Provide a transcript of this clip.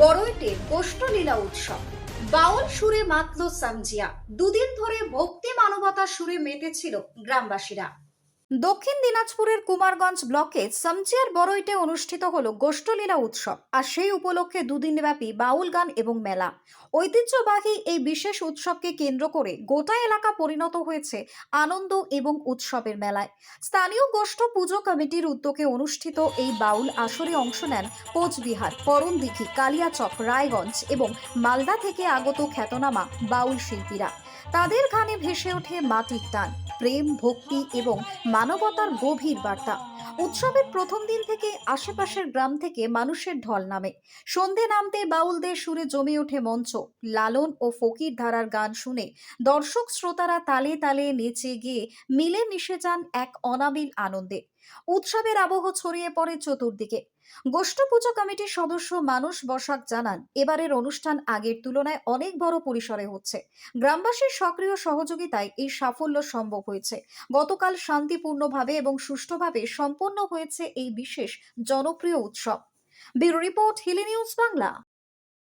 বড়ইটের গোষ্ঠলীলা উৎসব। বাউল সুরে মাতল সামজিয়া দুদিন ধরে ভক্তি মানবতার সুরে মেতেছিল গ্রামবাসীরা। দক্ষিণ দিনাজপুরের কুমারগঞ্জ ব্লকে সামজিয়ার বড়ইটে অনুষ্ঠিত হল গোষ্ঠলীলা উৎসব, আর সেই উপলক্ষে দুদিনব্যাপী বাউল গান এবং মেলা। ঐতিহ্যবাহী এই বিশেষ উৎসবকে কেন্দ্র করে গোটা এলাকা পরিণত হয়েছে আনন্দ এবং উৎসবের মেলায়। স্থানীয় গোষ্ঠ পুজো কমিটির উদ্যোগে অনুষ্ঠিত এই বাউল আসরে অংশ নেন কোচবিহার করণদিঘি কালিয়াচক, রায়গঞ্জ এবং মালদা থেকে আগত খ্যাতনামা বাউল শিল্পীরা। তাদের গানে ভেসে ওঠে মাটির টান। প্রেম, ভক্তি এবং মানবতার গভীর বার্তা। উৎসবের প্রথম দিন থেকে আশেপাশের গ্রাম থেকে মানুষের ঢল নামে। সন্ধে নামতে বাউলদের সুরে জমে ওঠে মঞ্চ। লালন ও ফকির ধারার গান শুনে দর্শক শ্রোতারা তালে তালে নেচে গিয়ে মিলে মিশে যান এক অনাবিল আনন্দে। উৎসবের আবহ ছড়িয়ে পড়ে চতুর্দিকে। গোষ্ঠ পুজো কমিটির সদস্য মানুষ বসাক জানান, এবারের অনুষ্ঠান আগের তুলনায় অনেক বড় পরিসরে হচ্ছে। গ্রামবাসীর সক্রিয় সহযোগিতায় এই সাফল্য সম্ভব হয়েছে। গতকাল শান্তিপূর্ণভাবে এবং সুষ্ঠুভাবে সম্পন্ন হয়েছে এই বিশেষ জনপ্রিয় উৎসব। Bureau report Hili news Bangla.